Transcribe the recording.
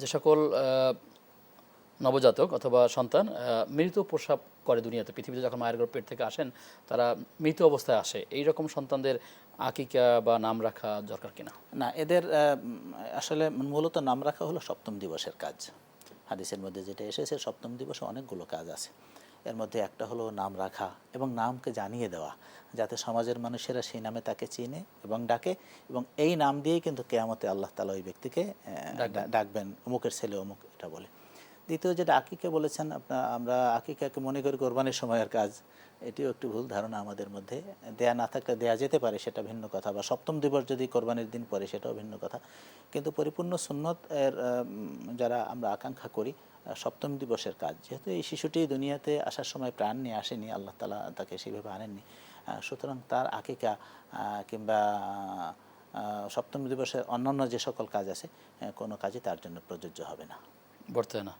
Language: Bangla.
যে সকল নবজাতক অথবা সন্তান মৃত প্রসাব করে দুনিয়াতে। পৃথিবীতে যখন মায়ের গর্ভ পেট থেকে আসেন, তারা মৃত অবস্থায় আসে। এই রকম সন্তানদের আকিকা বা নাম রাখা দরকার কিনা? না, এদের আসলে মূলত নাম রাখা হলো সপ্তম দিবসের কাজ। হাদিসের মধ্যে যেটা এসেছে, সপ্তম দিবসে অনেকগুলো কাজ আছে। এর মধ্যে একটা হলো নাম রাখা এবং নামকে জানিয়ে দেওয়া যাতে সমাজের মানুষেরা সেই নামে তাকে চিনে এবং ডাকে এবং এই নাম দিয়েই কিন্তু কেয়ামতে আল্লাহ তালা ওই ব্যক্তিকে ডাকবেন অমুকের ছেলে অমুক এটা বলে। দ্বিতীয় যেটা আকিকা বলেছেন আপনার আমরা আকিকাকে মনে করি কোরবানির সময়ের কাজ, এটিও একটি ভুল ধারণা আমাদের মধ্যে। দেয়া না থাকলে দেয়া যেতে পারে, সেটা ভিন্ন কথা, বা সপ্তম দিবস যদি কোরবানির দিন পরে সেটাও ভিন্ন কথা। কিন্তু পরিপূর্ণ সুন্নত এর যারা আমরা আকাঙ্ক্ষা করি সপ্তম দিবসের কাজ। যেহেতু এই শিশুটি দুনিয়াতে আসার সময় প্রাণ নিয়ে আসেনি, আল্লাহ তালা তাকে সেইভাবে আনেননি সুতরাং তার আকিকা কিংবা সপ্তম দিবসের অন্যান্য যে সকল কাজ আছে কোনো কাজই তার জন্য প্রযোজ্য হবে না। বর্তায় না